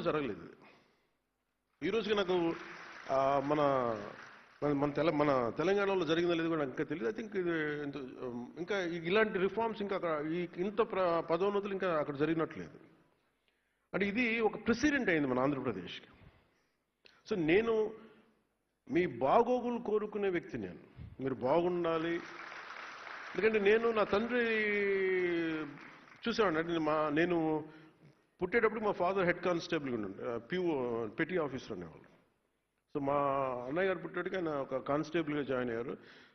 ఎప్పుడు జరగలేదు. ఈరోజుకి ఈ రోజుకి నాకు మన మన- తెల మన తెలంగాణలో జరిగిందో లేదు కూడా ఇంకా తెలియదు ఐ థింక్ ఇది ఇంకా ఇలాంటి రిఫార్మ్స్ ఇంకా అక్కడ ఈ ఇంత పదోన్నతులు ఇంకా అక్కడ జరిగినట్లేదు. అంటే ఇది ఒక ప్రెసిడెంట్ అయింది మన ఆంధ్రప్రదేశ్కి. సో నేను మీ బాగోగులు కోరుకునే వ్యక్తి నేను. మీరు బాగుండాలి. ఎందుకంటే నేను నా తండ్రి చూసేవాడిని. అంటే మా నేను పుట్టేటప్పుడు మా ఫాదర్ హెడ్ కానిస్టేబుల్గా ఉండే ప్యూ పెట్టి ఆఫీసర్ అనేవాళ్ళు సో మా అన్నయ్య గారు పుట్టాడుకి ఆయన ఒక కానిస్టేబుల్గా జాయిన్ అయ్యారు.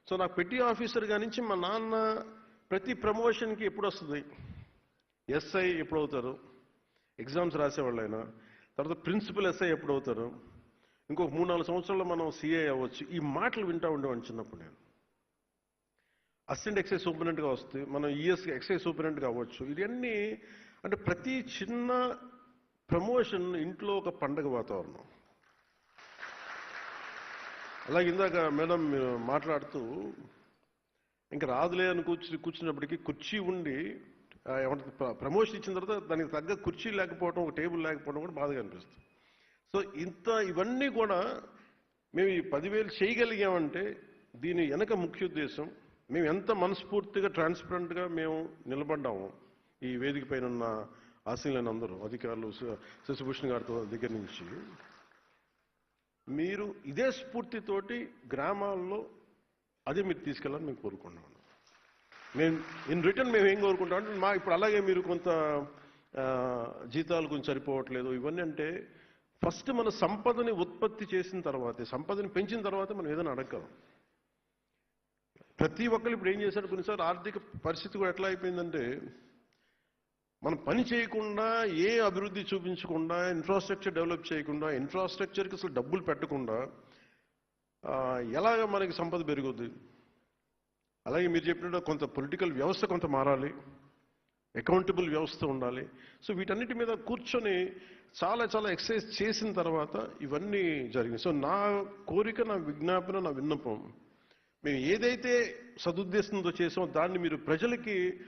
సో నాకు పెట్టి ఆఫీసర్గా నుంచి మా నాన్న ప్రతి ప్రమోషన్కి ఎప్పుడు వస్తుంది? ఎస్ఐ ఎప్పుడు అవుతారు? ఎగ్జామ్స్ రాసేవాళ్ళు ఆయన తర్వాత ప్రిన్సిపల్ ఎస్ఐ ఎప్పుడు అవుతారు? ఇంకొక మూడు నాలుగు సంవత్సరాల్లో మనం సిఐ అవ్వచ్చు. ఈ మాటలు వింటూ ఉండేవాడిని చిన్నప్పుడు నేను. అసిస్టెంట్ ఎక్సైజ్ సూపరింటెంట్గా వస్తే మనం ఈఎస్ ఎక్సైజ్ సూపరింటెంట్గా అవ్వచ్చు. ఇవన్నీ అంటే ప్రతి చిన్న ప్రమోషన్ ఇంట్లో ఒక పండగ వాతావరణం. అలాగే ఇందాక మేడం మీరు మాట్లాడుతూ ఇంకా రాదులే అని కూర్చుని కూర్చున్నప్పటికీ కుర్చీ ఉండి ఆ, ప్ర- ప్రమోషన్ ఇచ్చిన తర్వాత దానికి తగ్గ కుర్చీ లేకపోవడం ఒక టేబుల్ లేకపోవడం కూడా బాధగా అనిపిస్తుంది. సో ఇంత ఇవన్నీ కూడా మేము ఈ పదివేలు చేయగలిగామంటే దీని వెనక ముఖ్య ఉద్దేశం మేము ఎంత మనస్ఫూర్తిగా ట్రాన్స్పరెంట్గా మేము నిలబడ్డాము ఈ వేదిక పైన ఉన్న ఆశీనులైన అందరూ అధికారులు శశిభూషణ్ గారితో దగ్గర నుంచి మీరు ఇదే స్ఫూర్తితోటి గ్రామాల్లో అదే మీరు తీసుకెళ్ళాలని మేము కోరుకుంటున్నాను మేము ఇన్ రిటర్న్ మేము ఏం కోరుకుంటామంటే మా ఇప్పుడు అలాగే మీరు కొంత జీతాలు కొంచెం సరిపోవట్లేదు. ఇవన్నీ అంటే ఫస్ట్ మన సంపదని ఉత్పత్తి చేసిన తర్వాత సంపదని పెంచిన తర్వాత మనం ఏదైనా అడగలం ప్రతి ఒక్కరు ఇప్పుడు ఏం చేశారు కొన్నిసార్లు ఆర్థిక పరిస్థితి కూడా ఎట్లా అయిపోయిందంటే మనం పని చేయకుండా ఏ అభివృద్ధి చూపించకుండా ఇన్ఫ్రాస్ట్రక్చర్ డెవలప్ చేయకుండా ఇన్ఫ్రాస్ట్రక్చర్కి అసలు డబ్బులు పెట్టకుండా ఎలాగ మనకి సంపద పెరుగుద్ది? అలాగే మీరు చెప్పినట్టు కొంత పొలిటికల్ వ్యవస్థ కొంత మారాలి. అకౌంటబుల్ వ్యవస్థ ఉండాలి. సో వీటన్నిటి మీద కూర్చొని చాలా చాలా ఎక్సర్సైజ్ చేసిన తర్వాత ఇవన్నీ జరిగింది సో నా కోరిక నా విజ్ఞాపన నా విన్నపం మేము ఏదైతే సదుద్దేశంతో చేసామో దాన్ని మీరు ప్రజలకి